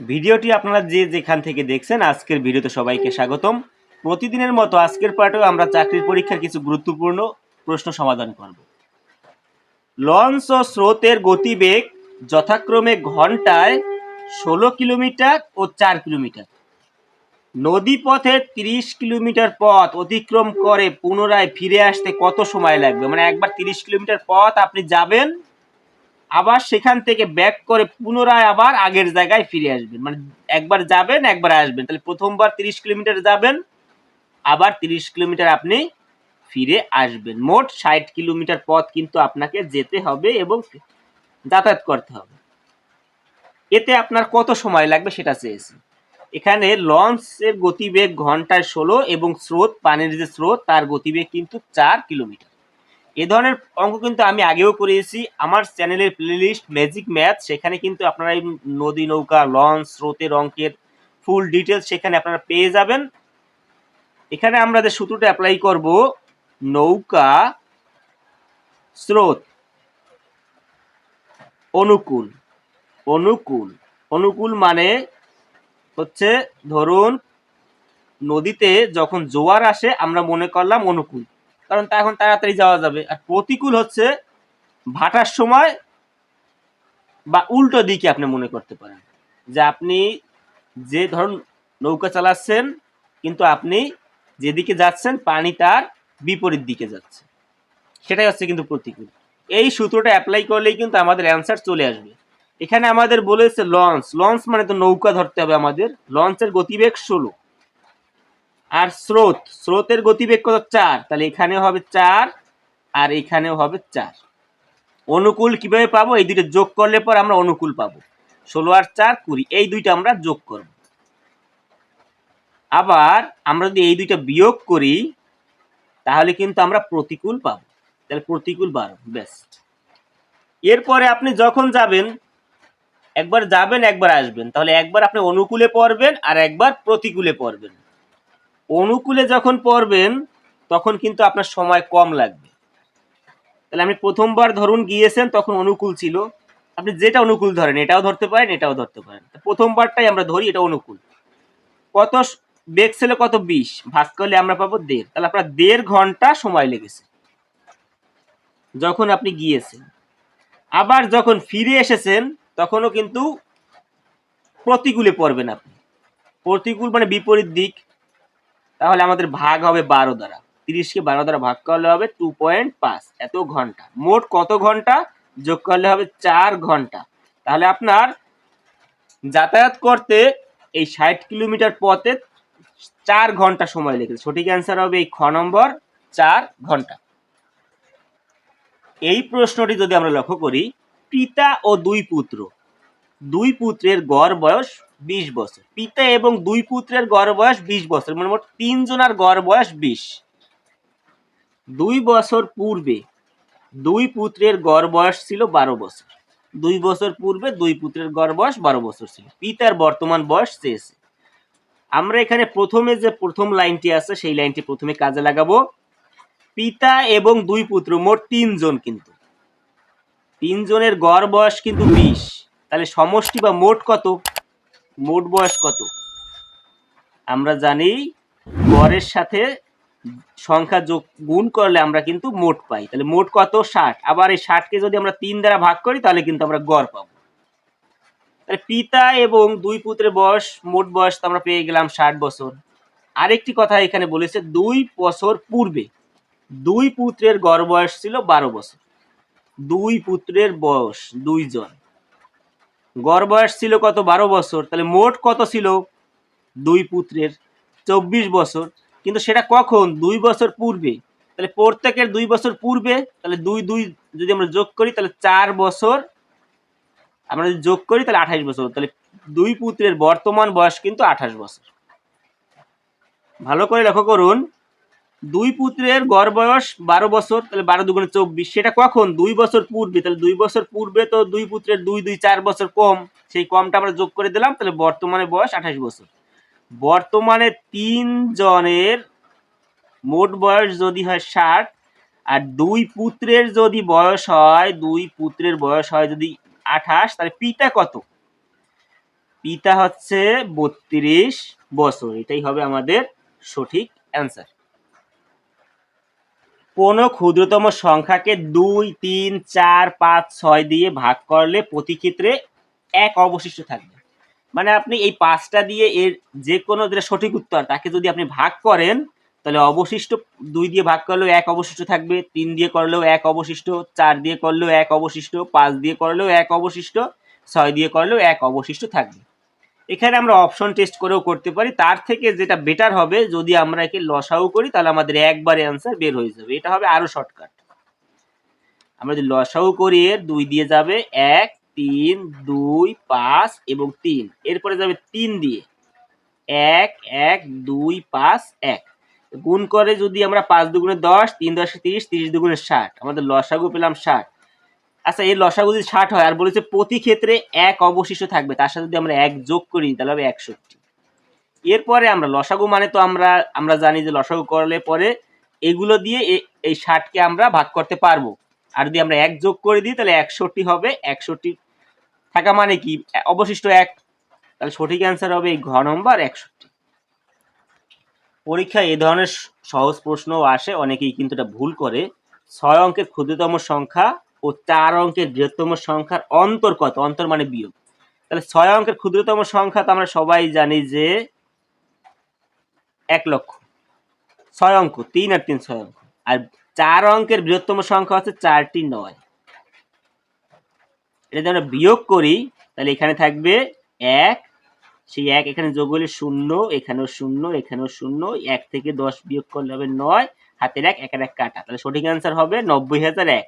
ভিডিওটি আপনারা যে যেখান থেকে দেখছেন, আজকের ভিডিওতে সবাইকে স্বাগতম। প্রতিদিনের মতো আজকের পার্টেও আমরা চাকরির পরীক্ষার কিছু গুরুত্বপূর্ণ প্রশ্ন সমাধান করব। লঞ্চ ও স্রোতের গতিবেগ যথাক্রমে ঘন্টায় ষোলো কিলোমিটার ও চার কিলোমিটার। নদী পথে তিরিশ কিলোমিটার পথ অতিক্রম করে পুনরায় ফিরে আসতে কত সময় লাগবে? মানে একবার তিরিশ কিলোমিটার পথ আপনি যাবেন আবার সেখান থেকে ব্যাক করে পুনরায় আবার আগের জায়গায় ফিরে আসবেন। মানে একবার যাবেন, একবার আসবেন। তাহলে প্রথমবার তিরিশ কিলোমিটার যাবেন, আবার তিরিশ কিলোমিটার আপনি ফিরে আসবেন। মোট ষাট কিলোমিটার পথ কিন্তু আপনাকে যেতে হবে এবং যাতায়াত করতে হবে। এতে আপনার কত সময় লাগবে সেটা চেয়েছি। এখানে লঞ্চের গতিবেগ ঘন্টায় ষোলো এবং স্রোত, পানির যে স্রোত, তার গতিবেগ কিন্তু চার কিলোমিটার। এ ধরনের অঙ্ক কিন্তু আমি আগেও করিয়েছি আমার চ্যানেলের প্লেলিস্ট ম্যাজিক ম্যাথ সেখানে কিন্তু আপনারা এই নদী, নৌকা, লঞ্চ, স্রোতের অঙ্কের ফুল ডিটেলস সেখানে আপনারা পেয়ে যাবেন। এখানে আমরা যে সূত্রটা অ্যাপ্লাই করব, নৌকা, স্রোত, অনুকূল অনুকূল অনুকূল মানে হচ্ছে ধরুন, নদীতে যখন জোয়ার আসে, আমরা মনে করলাম অনুকূল। কারণ তা এখন তাড়াতাড়ি যাওয়া যাবে। আর প্রতিকূল হচ্ছে ভাটার সময় বা উল্টো দিকে আপনি মনে করতে পারেন। যে আপনি যে ধরুন নৌকা চালাচ্ছেন, কিন্তু আপনি যেদিকে যাচ্ছেন পানি তার বিপরীত দিকে যাচ্ছে। সেটাই হচ্ছে কিন্তু প্রতিকূল। এই সূত্রটা অ্যাপ্লাই করলেই কিন্তু আমাদের অ্যান্সার চলে আসবে। এখানে আমাদের বলেছে লঞ্চ লঞ্চ মানে তো নৌকা ধরতে হবে আমাদের। লঞ্চের গতিবেগ ষোলো। আর স্রোত, স্রোতের গতিবেগ কত? চার। তাহলে এখানে হবে চার আর এখানেও হবে চার। অনুকূল কীভাবে পাবো? এই দুইটা যোগ করলে পর আমরা অনুকূল পাবো। ষোলো আর চার, কুড়ি। এই দুইটা আমরা যোগ করব। আবার আমরা যদি এই দুইটা বিয়োগ করি, তাহলে কিন্তু আমরা প্রতিকূল পাবো। তাহলে প্রতিকূল বারো বেস্ট এরপরে আপনি যখন যাবেন, একবার যাবেন, একবার আসবেন। তাহলে একবার আপনি অনুকূলে পড়বেন আর একবার প্রতিকূলে পড়বেন। অনুকূলে যখন পড়বেন, তখন কিন্তু আপনার সময় কম লাগবে। তাহলে আপনি প্রথমবার ধরুন গিয়েছেন, তখন অনুকূল ছিল। আপনি যেটা অনুকূল ধরেন, এটাও ধরতে পারেন, এটাও ধরতে পারেন। প্রথমবারটাই আমরা ধরি, এটা অনুকূল। কত বেগ ছিল কত? বিশ। ভাগ করলে আমরা পাবো দেড়। তাহলে আপনার দেড় ঘণ্টা সময় লেগেছে। যখন আপনি গিয়েছেন। আবার যখন ফিরে এসেছেন, তখনও কিন্তু প্রতিকূলে পড়বেন আপনি। প্রতিকূল মানে বিপরীত দিক। তাহলে আমাদের ভাগ হবে বারো দ্বারা। তিরিশকে বারো দ্বারা ভাগ করলে হবে টু পয়েন্ট পাঁচ। এত ঘণ্টা। মোট কত ঘণ্টা? যোগ করলে হবে চার ঘণ্টা। তাহলে আপনার যাতায়াত করতে এই ষাট কিলোমিটার পথে চার ঘণ্টা সময় লেগেছে। সঠিক অ্যান্সার হবে এই খ নম্বর, চার ঘণ্টা। এই প্রশ্নটি যদি আমরা লক্ষ্য করি, পিতা ও দুই পুত্র। দুই পুত্রের গড় বয়স বিশ বছর। পিতা এবং দুই পুত্রের গড় বয়স বিশ বছর মানে মোট তিনজনের গড় বয়স বিশ। দুই বছর পূর্বে দুই পুত্রের গড় বয়স ছিল বারো বছর। দুই বছর পূর্বে দুই পুত্রের গড় বয়স বারো বছর ছিল। পিতার বর্তমান বয়স চেয়েছে আমরা এখানে প্রথমে যে প্রথম লাইনটি আছে, সেই লাইনটি প্রথমে কাজে লাগাবো। পিতা এবং দুই পুত্র মোট তিনজন কিন্তু। তিনজনের গড় বয়স কিন্তু বিশ। তাহলে সমষ্টি বা মোট কত? মোট বয়স কত? আমরা জানি গড়ের সাথে সংখ্যা যোগ গুণ করলে আমরা কিন্তু মোট পাই। তাহলে মোট কত? ষাট। আবার এই ষাটকে যদি আমরা তিন দ্বারা ভাগ করি, তাহলে কিন্তু আমরা গড় পাবো। তাহলে পিতা এবং দুই পুত্রের বয়স, মোট বয়স তো আমরা পেয়ে গেলাম ষাট বছর। আরেকটি কথা এখানে বলেছে, দুই বছর পূর্বে দুই পুত্রের গড় বয়স ছিল বারো বছর। দুই পুত্রের বয়স, দুইজন। গড় বয়স ছিল কত? বারো বছর। তাহলে মোট কত ছিল? দুই পুত্রের চব্বিশ বছর। কিন্তু সেটা কখন? দুই বছর পূর্বে। তাহলে প্রত্যেকের দুই বছর পূর্বে, তাহলে দুই দুই যদি আমরা যোগ করি, তাহলে চার বছর। আমরা যদি যোগ করি, তাহলে আঠাশ বছর। তাহলে দুই পুত্রের বর্তমান বয়স কিন্তু আঠাশ বছর। ভালো করে লক্ষ্য করুন। দুই পুত্রের গড় বয়স বারো বছর, তাহলে বারো দুগুণে চব্বিশ, সেটা কখন? দুই বছর পূর্বে, তাহলে দুই বছর পূর্বে তো দুই পুত্রের দুই দুই, চার বছর কম, সেই কমটা আমরা যোগ করে দিলাম, তাহলে বর্তমানে বয়স আঠাশ বছর। বর্তমানে তিন জনের মোট বয়স যদি হয় ষাট, আর দুই পুত্রের যদি বয়স হয়, দুই পুত্রের বয়স হয় যদি আঠাশ, তাহলে পিতা কত? পিতা হচ্ছে বত্রিশ বছর, এটাই হবে আমাদের সঠিক অ্যান্সার। কোন ক্ষুদ্রতম সংখ্যাকে দুই, তিন, চার, পাঁচ, ছয় দিয়ে ভাগ করলে প্রতি ক্ষেত্রে এক অবশিষ্ট থাকবে। মানে আপনি এই পাঁচটা দিয়ে এর যে কোনো যেটা সঠিক উত্তর, তাকে যদি আপনি ভাগ করেন, তাহলে অবশিষ্ট দুই দিয়ে ভাগ করলেও এক অবশিষ্ট থাকবে, তিন দিয়ে করলেও এক অবশিষ্ট, চার দিয়ে করলেও এক অবশিষ্ট, পাঁচ দিয়ে করলেও এক অবশিষ্ট, ছয় দিয়ে করলেও এক অবশিষ্ট থাকবে। এখানে আমরা অপশন টেস্ট করেও করতে পারি। তার থেকে যেটা বেটার হবে, যদি আমরা একে লসাও করি, তাহলে আমাদের একবারে অ্যান্সার বের হয়ে যাবে। এটা হবে আরও শর্টকাট আমরা যদি লসাও করি, এর দুই দিয়ে যাবে এক, তিন, দুই, পাঁচ এবং তিন। এরপরে যাবে তিন দিয়ে। এক এক, দুই, পাঁচ, এক। গুণ করে যদি আমরা পাঁচ দুগুণে দশ, তিন দশে তিরিশ তিরিশ দুগুণে ষাট। আমাদের লসাগু পেলাম ষাট। আচ্ছা এই লসাগু যদি ষাট হয় আর বলেছে প্রতি ক্ষেত্রে এক অবশিষ্ট থাকবে। তার সাথে যদি আমরা এক যোগ করি, তাহলে হবে একষট্টি। এরপরে আমরা, লসাগু মানে তো আমরা আমরা জানি যে লসাগু করলে পরে এগুলো দিয়ে এই ষাটকে আমরা ভাগ করতে পারব। আর যদি আমরা এক যোগ করে দিই, তাহলে একষট্টি হবে। একষট্টি থাকা মানে কি? অবশিষ্ট এক। তাহলে সঠিক অ্যান্সার হবে এই ঘ নম্বর একষট্টি। পরীক্ষায় এ ধরনের সহজ প্রশ্নও আসে, অনেকেই কিন্তু এটা ভুল করে। ছয় অঙ্কের ক্ষুদ্রতম সংখ্যা ও চার অঙ্কের বৃহত্তম সংখ্যার অন্তর কত? অন্তর মানে বিয়োগ। তাহলে ছয় অঙ্কের ক্ষুদ্রতম সংখ্যা তো আমরা সবাই জানি যে এক লক্ষ। ছয় অঙ্ক, তিন আর তিন ছয় অঙ্ক। আর চার অঙ্কের বৃহত্তম সংখ্যা হচ্ছে চারটি নয়। এটা যদি আমরা বিয়োগ করি, তাহলে এখানে থাকবে এক। সেই এক এখানে যোগ হলে শূন্য, এখানেও শূন্য এখানেও শূন্য। এক থেকে দশ বিয়োগ করলে হবে নয়। হাতের এক, একের এক কাটা। তাহলে সঠিক অ্যান্সার হবে নব্বই হাজার এক।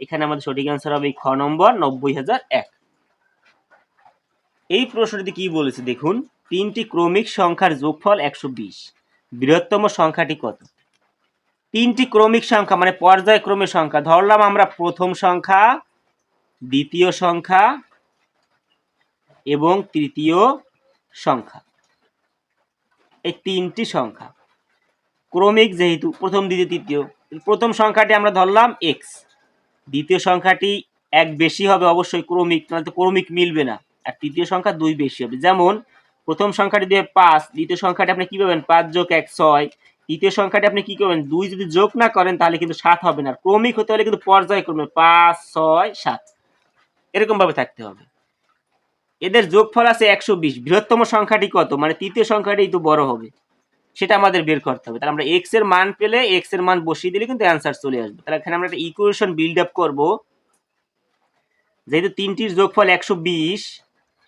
এখানে আমাদের সঠিক অ্যান্সার হবে খ নম্বর নব্বই হাজার এক। এই প্রশ্নটিতে কি বলেছে দেখুন, তিনটি ক্রমিক সংখ্যার যোগফল একশো বিশ, বৃহত্তম সংখ্যাটি কত? তিনটি ক্রমিক সংখ্যা মানে পর্যায়ক্রমে সংখ্যা। ধরলাম আমরা প্রথম সংখ্যা, দ্বিতীয় সংখ্যা এবং তৃতীয় সংখ্যা। এই তিনটি সংখ্যা। ক্রমিক যেহেতু প্রথম দ্বিতীয় তৃতীয়, প্রথম সংখ্যাটি আমরা ধরলাম এক্স দ্বিতীয় সংখ্যাটি এক বেশি হবে অবশ্যই ক্রমিক নাহলে তো ক্রমিক মিলবে না। আর তৃতীয় সংখ্যা দুই বেশি হবে। যেমন, প্রথম সংখ্যাটি দিয়ে পাঁচ, দ্বিতীয় সংখ্যাটি আপনি কি পাবেন? পাঁচ যোগ এক, ছয়। তৃতীয় সংখ্যাটি আপনি কি করবেন? দুই যদি যোগ না করেন, তাহলে কিন্তু সাত হবে না। ক্রমিক হতে হলে কিন্তু পর্যায়ক্রমে পাঁচ, ছয়, সাত। এরকম ভাবে থাকতে হবে। এদের যোগফল আছে একশো বিশ। বৃহত্তম সংখ্যাটি কত? মানে তৃতীয় সংখ্যাটি তো বড় হবে। সেটা আমাদের বের করতে হবে। তাহলে আমরা এক্সের মান পেলে এক্সের মান বসিয়ে দিলে কিন্তু অ্যান্সার চলে আসবে। তাহলে এখানে আমরা একটা ইকুয়েশন বিল্ড আপ করব। যেহেতু তিনটির যোগফল একশো বিশ,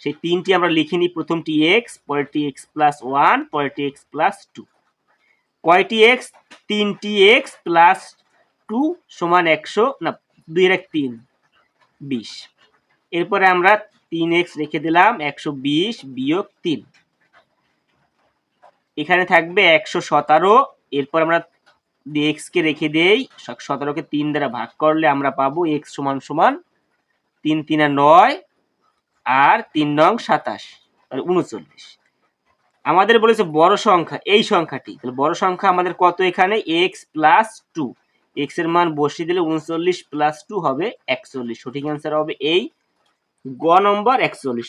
সেই তিনটি আমরা লিখে নিই প্রথমটি এক্স পরেরটি এক্স প্লাস ওয়ান পরেরটি এক্স প্লাস টু কয়টি এক্স তিনটি এক্স প্লাস টু সমান একশো, না, দুই এক তিন, বিশ। এরপরে আমরা তিন এক্স রেখে দিলাম, একশো বিশ বিয়োগ তিন। এখানে থাকবে একশো সতেরো, এরপর আমরা এক্স কে রেখে দেই। সতেরোকে তিন দ্বারা ভাগ করলে আমরা পাবো এক্স সমান সমান তিন তিনে নয় আর তিন নং সাতাশ উনচল্লিশ। আমাদের বলেছে বড় সংখ্যা, এই সংখ্যাটি, তাহলে বড় সংখ্যা আমাদের কত এখানে? এক্স প্লাস টু এক্সের মান বসিয়ে দিলে উনচল্লিশ প্লাস টু হবে একচল্লিশ। সঠিক অ্যান্সার হবে এই গ নম্বর একচল্লিশ।